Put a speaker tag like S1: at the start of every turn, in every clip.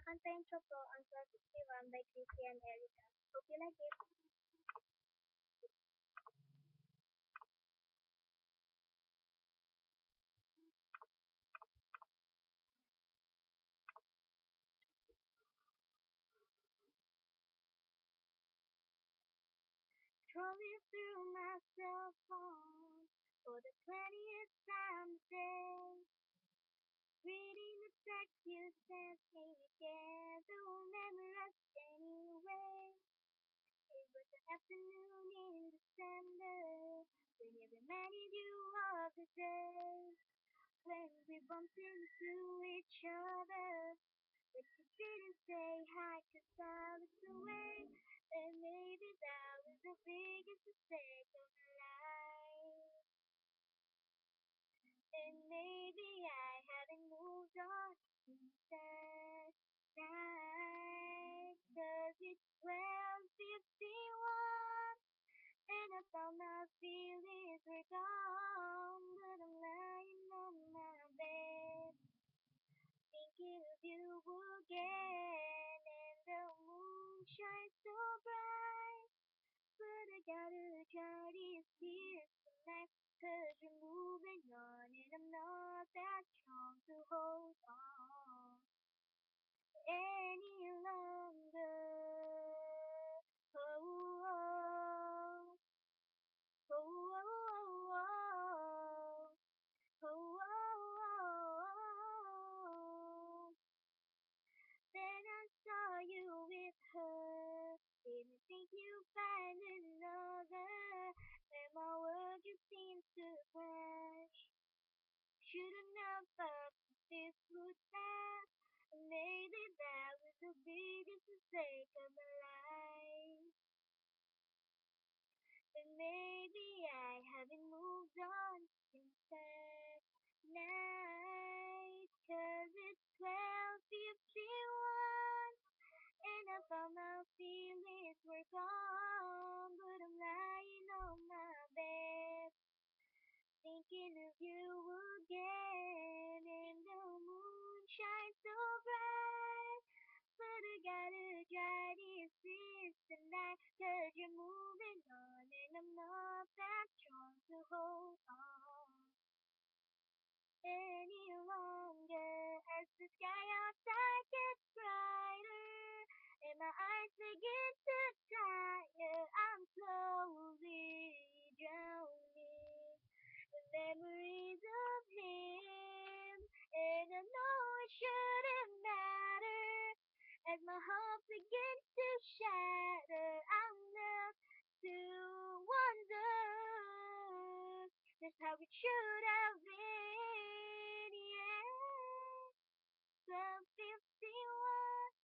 S1: sa kanta intro po ang 1261 by Christian Erica. Hope you like it. Scrolling through my cell phone for the 20th time today. Reading the text me together will never rest anyway. It was an afternoon in December when it reminded you of the day when we bumped into each other. But you didn't say hi cause I looked away. And maybe that was the biggest mistake of my life. And maybe I haven't moved on Cause it's 1251 and I my feelings were gone. But I'm lying on my bed thinking of you again. And the moon shines so bright. But try these tears tonight. Cause you're moving on and I'm not that strong to hold any longer. Oh, oh, oh, oh, oh, oh, oh, oh. Then I saw you with her. Didn't think you'd find another. And my world just seems to crash. Should've that this would the biggest mistake of my life. And maybe I haven't moved on since that night. Cause it's 1251 and I thought my I gotta dry these tears tonight. Cause you're moving on and I'm not that strong to hold on any longer. As the sky outside gets brighter and my eyes begin to tire, I'm slowly drowning in memories of him. And I know shouldn't matter as my heart begins to shatter. I'm left to wonder just how it should have been. Yeah, 1251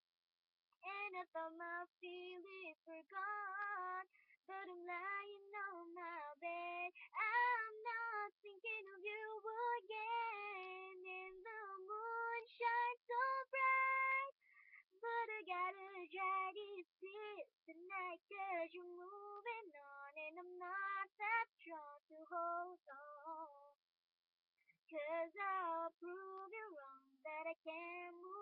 S1: and I thought my feelings were gone. But I'm lying tonight cause you're moving on and I'm not that strong to hold on. Cause I'll prove you wrong that I can't move